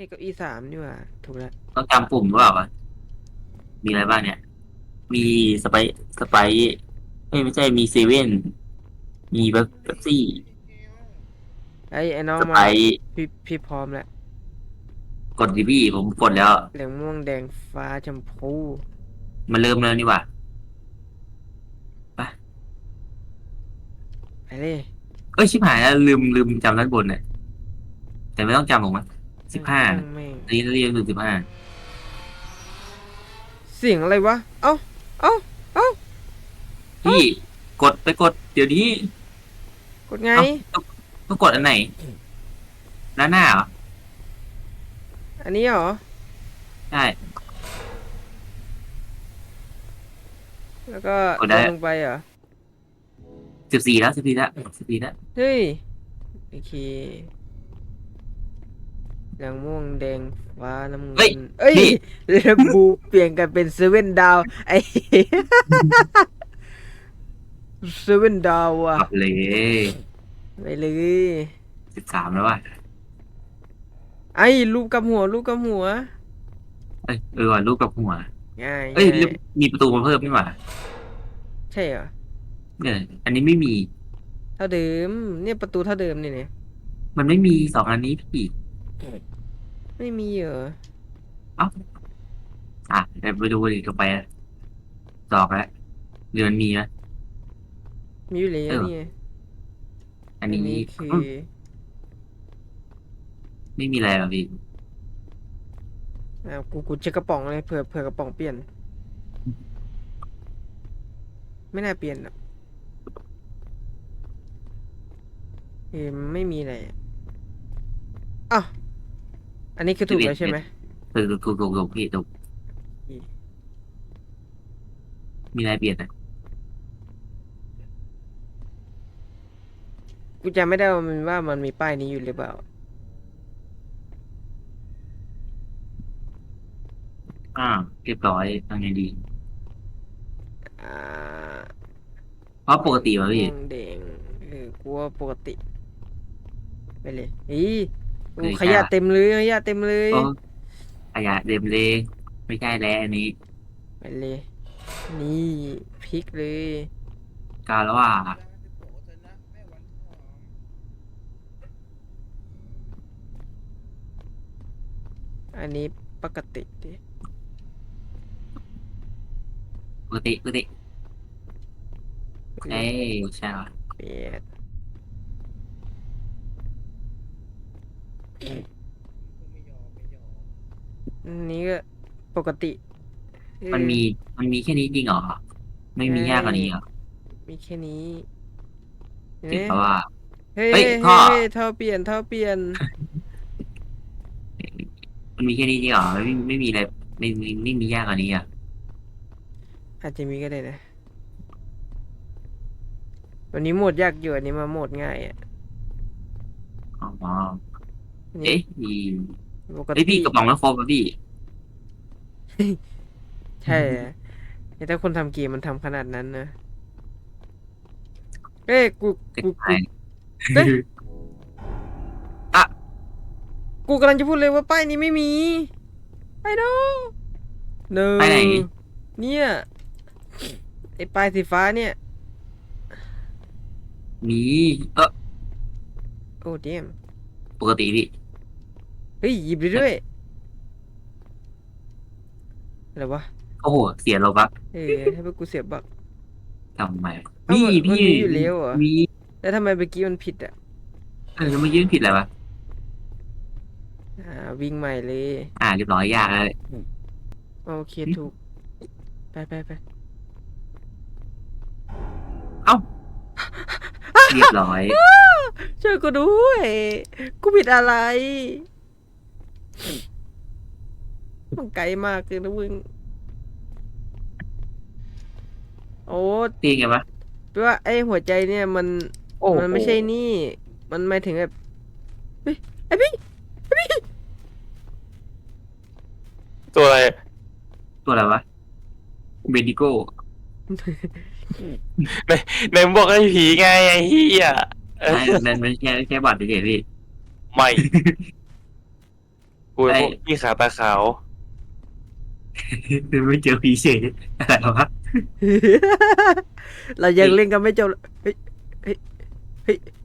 นี่เก็อีสามนี่หว่าถูกแล้วต้องจำปุ่มหรือเปล่าวะมีอะไรบ้างเนี่ย มีสไปสไปเอ้ยไม่ใช่มีเซเว่นมีเบปซี่ไอ้ไอ้น้องสมาไปพี่พี่พร้อมแล้วกดดิพี่ผมกดแล้ว เหลืองม่วงแดงฟ้าชมพูมันเริ่มแล้วนี่หว่าไปเลย เอ้ยชิบหายแล้วลืมลืมจำด้านบนเนี่ยแต่ไม่ต้องจำหรอกมั้ง สิบห้าแม่งอันนี้เรียนถึงสิบห้าเสียงอะไรวะ เอ้า เอ้า เอ้า พี่กดไปกด เดี๋ยวนี้กดไง เอ้าต้องต้องกดอันไหนด้านหน้าเหรออันนี้เหรอ ใช่ แล้วก็กดได้ ลงไปเหรอ สิบสี่แล้วสิบสี่แล้วสิบสี่แล้ว เฮ้ย โอเค เหลืองม่วงแดงฟ้าน้ำเงิเฮ้ยนเอ้ยนี่เรนบูเปลี่ยนกันเป็นเซเว่นดาวไอ้เซเว่นดาวอะกลับเลยไปเลยสิบสามแล้วว่ะไอ้รูปกับหัวรูปกับหัวเอ้ยเออว่ะลูกกับหัวง่ายเอ้ยง่ายมีประตูมาเพิ่มนี่หว่าใช่เหรอเนี่ยอันนี้ไม่มีเท่าเดิม เนี่ยประตูเท่าเดิมนี่เนี่ยมันไม่มีสองอันนี้พี่ ไม่มีเหรออะเดี๋ยวไปดูดิต่อไปอะสองแล้วเรือนมีนะ มีอยู่แล้วเออนี่ไงอันนี้คืออืมไม่มีอะไรหรอกพี่อ่ากูกูเช็คกระป๋องเลยเผื่อเผื่อกระป๋องเปลี่ยน ไม่น่าเปลี่ยนหรอกเอ็มไม่มีอะไรอะอ้าว อันนี้คือถูกแล้วใช่ไหมถูกถูกถูกถูกถูกพี่ถูกอืมมีอะไรเปลี่ยนนะกูจำไม่ได้ว่ามันว่ามันมีป้ายนี้อยู่หรือเปล่า อ่าเรียบร้อยทางไงดี อ่าเพราะปกติวะพี่ม่วงแดงเออกูว่าปกติ ไปเลยอี โอ้เลยขยะจ้าเต็มเลยขยะเต็มเลยโอ้ขยะเต็มเลยไม่ใช่แล้วอันนี้ไปเลย นี่พริกเลยกาแล้วว่าอันนี้ปกติดิปกติปกติเอ้ยใช่ว่ะเปียดอัน นี้ก็ปกติเออมันมีมันมีแค่นี้จริงเหรอ ไม่มียากกว่านี้เหรอ มีแค่นี้เห็นติดไหมเพราะว่า เฮ้ยเฮ้ยเฮ้ยพ่อเฮ้ยเท่าเปลี่ยนเท่าเปลี่ยน มันมีแค่นี้จริงเหรอไม่ไม่มีอะไรไม่ไม่ไม่มียากกว่านี้อะอาจจะมีก็ได้นะ วันนี้โหมดยากอยู่อันนี้มาโหมดง่ายอะอ๋ออันนี้ เอ๊ะอีปกเอ้ยติพี่กระป๋องแล้วครบแล้วพี่ ใช่อะแต่ถ้าคนทำเกมมันทำขนาดนั้นนะเอ้ยกูเด็กกูไทกูยเอ๊ะ กูกำลังจะพูดเลยว่าป้ายนี้ไม่มีไอ้โนเนไปไหน เนี่ยไอ้ป้ายสีฟ้าเนี่ย มีเออโอ้เดมปกติพี่ เฮ้ยหยิบได้ด้วยอะไรวะโอ้โห เสียโลบักเออให้พวกกูเสียบักทำไมเอ้าพี่มันพี่มีอยู่แล้วเหรอมีแล้วทำไมเมื่อกี้มันผิดอะเออแล้วมายื่นผิดอะไรวะอ่าวิ่งใหม่เลยอ่าเรียบร้อยยากแล้วโอเคถูกไปไปไปเรียบร้อย ช่วยกูด้วย กูผิดอะไร มันไกลมากเลยนะมึง โอ้ตีไงวะแปลว่าไอ้หัวใจเนี่ยมัน โอ้โหมันไม่ใช่นี่ มันหมายถึงแบบเฮ้ยไอ้พี่ตัวอะไรตัวอะไรวะเบดิโก้ในมึงบอกไอ้ผีไงไอ้เฮียเออมันมันแค่แค่บัตรเฉยๆพี่ไม่กูกูเป็นพวกพี่ขาตาขาว ไม่เจอผีเฉยอะไรวะเรายังเล่นกันไม่จบเลยเฮ้ย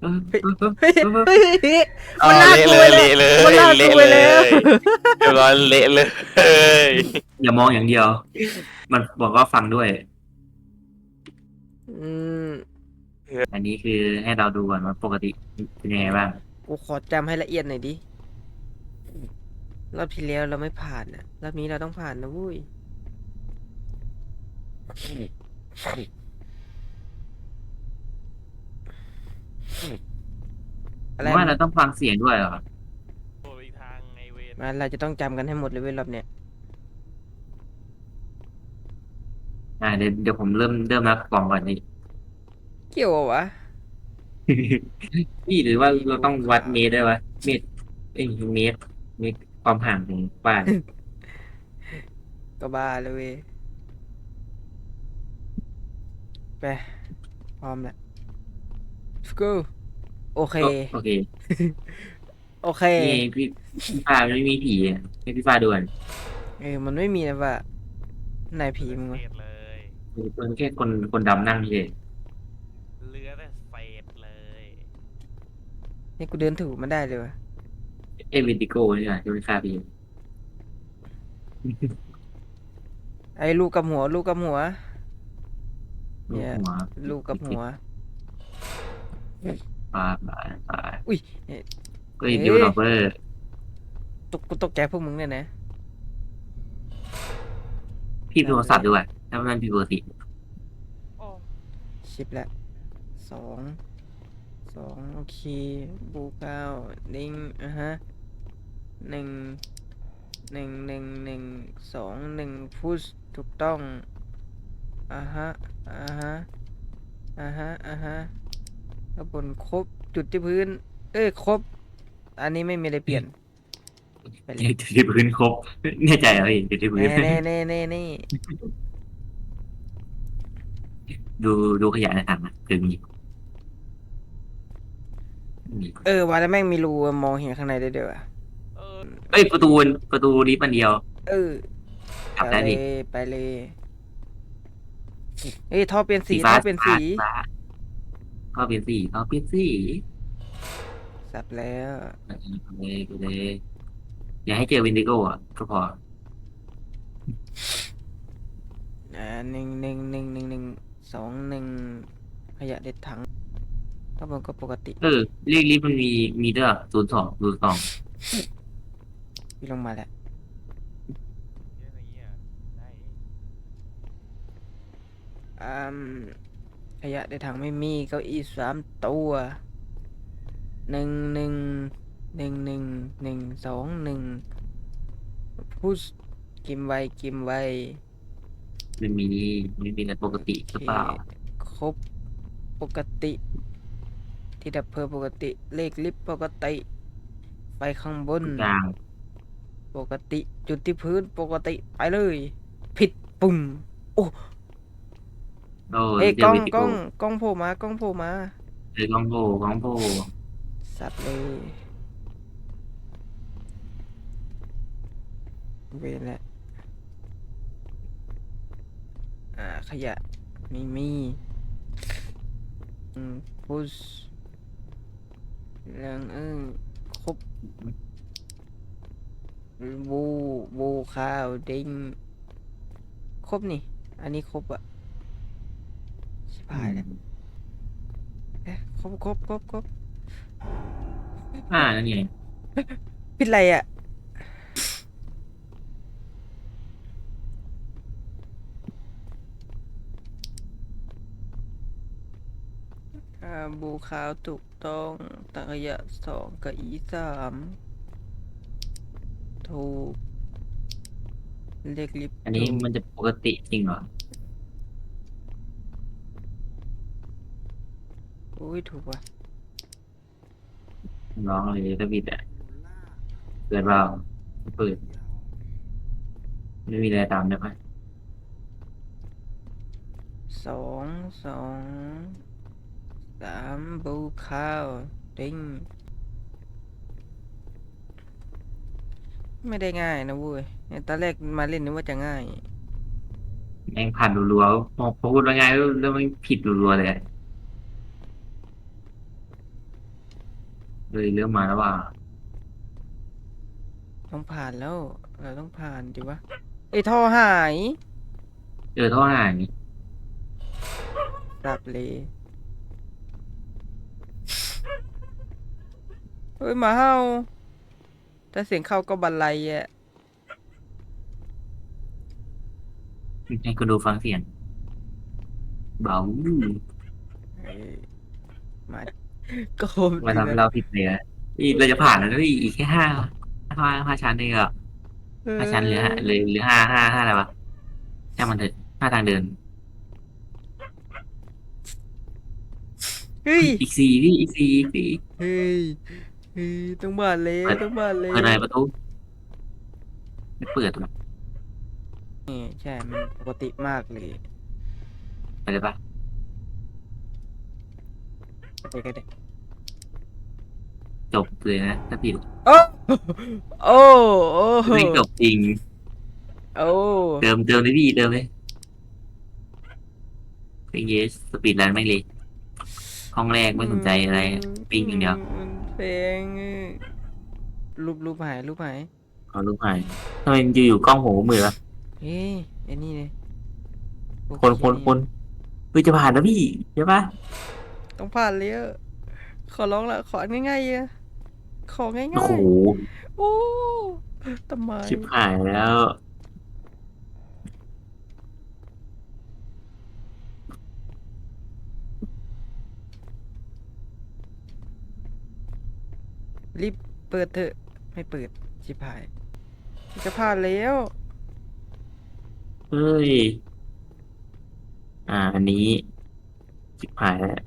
เออเออเออเฮ้ยเออเฮ้ยเฮ้ยเอามันน่ากลัวเละเลยมันน่ากลัวเละเลแล้วยเรียบร้อยเละเลยอย่ามองอย่างเดียว มันบอกว่าฟังด้วยอืมอันนี้คือให้เราดูก่อนว่าปกติเป็นยังไงบ้าง กูขอจำให้ละเอียดหน่อยดิ รอบที่แล้วเราไม่ผ่านนะรอบนี้เราต้องผ่านนะเวุ้ยอะไรว่าเราต้องฟังเสียงด้วยเหรอโอ้ยทางไอเวนมาเราจะต้องจำกันให้หมดเลยเว้ยรอบเนี้ยอ่าเดี๋ยวเดี๋ยวผมเริ่มเริ่มนับกล่องก่อนนี่เกี่ยววะนี่หรือว่าเราต้องวัดเมตรด้วยวะเมตรเอ้ยเมตรเมตร ความห่างของบ้าน ก็บ้าเลยเว้ยไปพร้อมแล้ว let's go โอเค โอเคโอเค นี่พี่พี่ฟ้าไม่มีผีอะให้พี่ฟ้าดูก่อนเออ มันไม่มีนะว่ะนายผีมึงวะเศษเลยมันแค่คนคนดำนั่งเฉยเหลือแต่เศษเลย นี่กูเดินถูกมันได้เลยวะเอวิติโก้นี่แหละที่ไม่ฆ่าพี่ ไอ้ลูกกับหัว ลูกกับหัว ลูกเนี่ยหัวลูกกับหัว ปลาปลาปลาอุ้ยเอ๊ะ ก็อีดิวลอเวอร์ตกกูตกใจพวกมึงเนี่ยนะ พี่โทรศัพท์ด้วยถ้ามันผิดปกติโอ้ชิปละสองสองโอเค บูเก้าลิงอะฮะ หนึ่งหนึ่งหนึ่งหนึ่งสองหนึ่งพุชถูกต้องอะฮะอะฮะอะฮะอะฮะข้างบนครบจุดที่พื้น เอ้ยครบ อันนี้ไม่มีอะไรเปลี่ยนไปเลยจุดที่พื้นครบแน่ใจเหรอพี่จุดที่พื้นแน่แน่แน่แน่แน่ดูดูขยะในถังนะคือมีมีเออว่าแล้วแม่งมีรูมองเห็นข้างในได้ด้วยว่ะเออ เอ้ยประตูประตูลิฟต์อันเดียวเออกลับไปได้เลดิยไปเลยเอ้ยท่อเปลี่ยนสีฟ้าท่อเปลี่ยนสีฟ้าเข้าเปลี่ยนสีเข้าเปลี่ยนสีสับแล้วไปเลยไปเลยอย่าให้เจอวินดิโก้อะก็พออ่าหนึ่งหนึ่งหนึ่งหนึ่งหนึ่งสองหนึ่งขยะเด็ดถังข้างบนก็ปกติ เออเลขลิฟต์มันมีมีด้วยศูนย์สองศูนย์สอง พี่ลงมาแล้วเยอะอย่างเงี้ยได้อ่าขยะเด็ดถังไม่มีเก้าอี้สามตัวหนึ่งหนึ่งหนึ่งหนึ่งหนึ่งสองหนึ่งพุชกิมไวกิมไวมันมีไม่มีอะไรปกติหรือเปล่าครบปกติ ที่ดับเพลิงปกติเลขลิฟต์ปกติไฟข้างบนทุกอย่าง ปกติจุดที่พื้นปกติไปเลย ผิดปุ่มโอ้เอ้ยเจกล้องวินดิกล้โก้องกล้องโผล่มากล้องโผล่มาเจอกล้องโบกล้องโบสัตว์เลยเวรแหละอ่าขยะไม่มีอืมพุชเรื่องเออครบ บูบูข้าวดิ้งครบนี่ อันนี้ครบอะชิบหายแล้วเอ๊ะครบครบครบครบอ่านั่นไงปิดอะไรอะอ่าบูขาวถูกต้องตักขยะสองกับอีสาม ถูกเลขลิฟต์อันนี้ถูกมันจะปกติจริงเหรอ อุ้ยถูกว่ะร้องเลยถ้าบิดอะเปิดเปล่าเปิดไม่มีอะไรตามได้ปะสองสองสามบูข้าวดิ้ง ไม่ได้ง่ายนะเว้ยตอนแรกมาเล่นนึกว่าจะง่าย แม่งผ่านรัวๆพอพอพูดว่าไงแล้วแล้วมันผิดรัวๆเลยอะเลยเริ่มมาแล้วว่า ต้องผ่านแล้ว เราต้องผ่านดิวะไอ้ยท่อหายเจอท่อห่างนี่ปรับเลยเฮ้ยหมาเห่า ถ้าเสียงเข้าก็บันไลอะให้คุณดูฟังเสียงเบาเอ้ยมาก็โคมมาทำให้เราผิดเลยอะอีกเราจะผ่านแล้วนะพี่อีกแค่ห้าห้าห้าชั้นเองอะห้าชั้นเหลือห้าเหลือเหลือห้าห้าห้าอะไรวะช่างมันเถอะห้าทางเดิน เฮ้ยอีกสี่พี่อีกสี่อีกสี่เฮ้ย เฮ้ยต้องบานเลยเปิดต้องบานเลยเปิดอะไรประตูไม่เปิดหรอกนี่ใช่ มันปกติมากเลยไปเลยปะไปกันเลยจบเลยนะถ้าผิดโอ้โอ้โอ้ไม่จบจริงโอ้เติมเติมเลยพี่เติมเลยเป็นเยสสปีดรันไม่งเลยห้องแรกไม่สนใจอะไรปิ้งอย่างเดียวมัน เพลงรูปรูปหายรูปหายขอรูปหายทำไมมันจะอยู่กล้องหัวมือวะเฮ้ยไอ้นี่เลยโอเคนคนคนเฮ้ยจะผ่านแล้วพี่ใช่ปะต้องผ่านเลยอะขอร้องละขออันง่ายๆอะของง่ายโอ้โหๆโอ้ทำไมชิบหายแล้ว รีบเปิดเถอะ ไม่เปิด ชิบหาย จะผ่านแล้ว เฮ้ย อ่า อันนี้ชิบหายแล้ว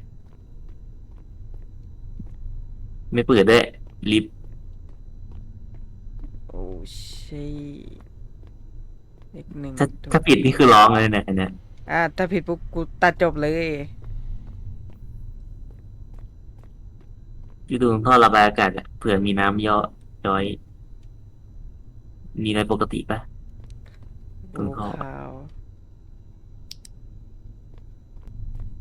ไม่เปิดด้วยลิฟต์โอ้ชีอีกหนึ่งถ้าตัวถ้าผิดนี่คือร้องเลยเนี่ยอันเนี่ย อ่าถ้าผิดปุ๊บกูตัดจบเลย อยู่ตรงท่อระบายอากาศอะเผื่อมีน้ำย่อย้อย มีอะไรปกติปะ ตรงท่อขาว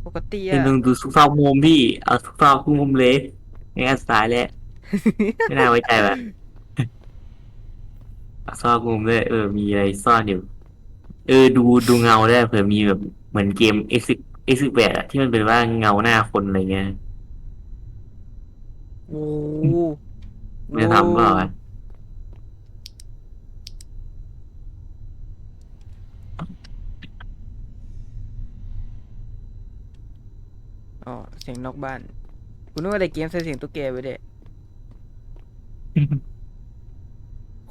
ปกติเป็นอะ ตรงดูสุกซอกมุมพี่ เอาสุกซอกมุมเลยไม่งั้นสายแล้วไม่น่าไว้ใจว่ะเอาซอกมุมด้วยเออ มีอะไรซ่อนอยู่ เออ ดูดูเงาได้วยเผื่อมีแบบเหมือนเกม X X แปดอะที่มันเป็นว่าเงาหน้าคนอะไรเงี้ย โอ้ไม่ทำเปล่าวะอ๋อเสียงนอกบ้านกูนึกว่าในเกมใส่เสียงตุ๊กแกไว้เด็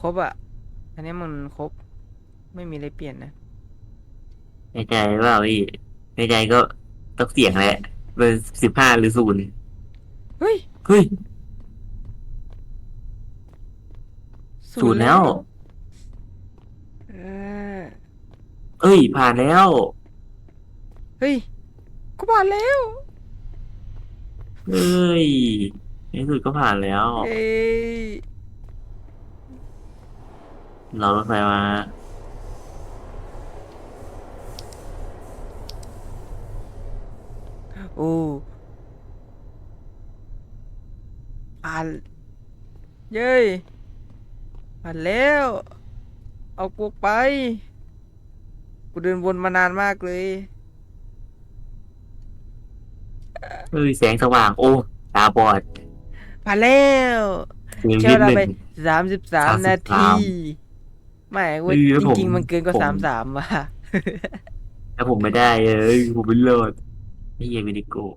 ครบอะอันนี้มันครบ ไม่มีอะไรเปลี่ยนนะในใจเปล่าพี่ในใจก็ต้องเสียงแหละเบอร์สิบห้าหรือศูนย์เฮ้ย เฮ้ยศูนย์แล้ว เออเอ้ย ผ่านแล้ว เฮ้ยกูผ่านแล้ว เอ้ยในที่สุดก็ผ่านแล้ว เอ้ยเรารถไฟมา โอ้ ผ่าน เย้ยผ่านแล้ว เอากูไป กูเดินวนมานานมากเลย เอ้ยแสงสว่างโอ้ตาบอดผ่านแล้วเสียงเชื่นิอดเราหไปนึ่ง สามสิบสามนาทีไม่เว้ยเออจผมริง ๆ มันเกินกว่าผม สามสามว่ะแต่ผมไม่ได้เอ้ยผมไม่รอดนี่ยังไม่ได้โกะ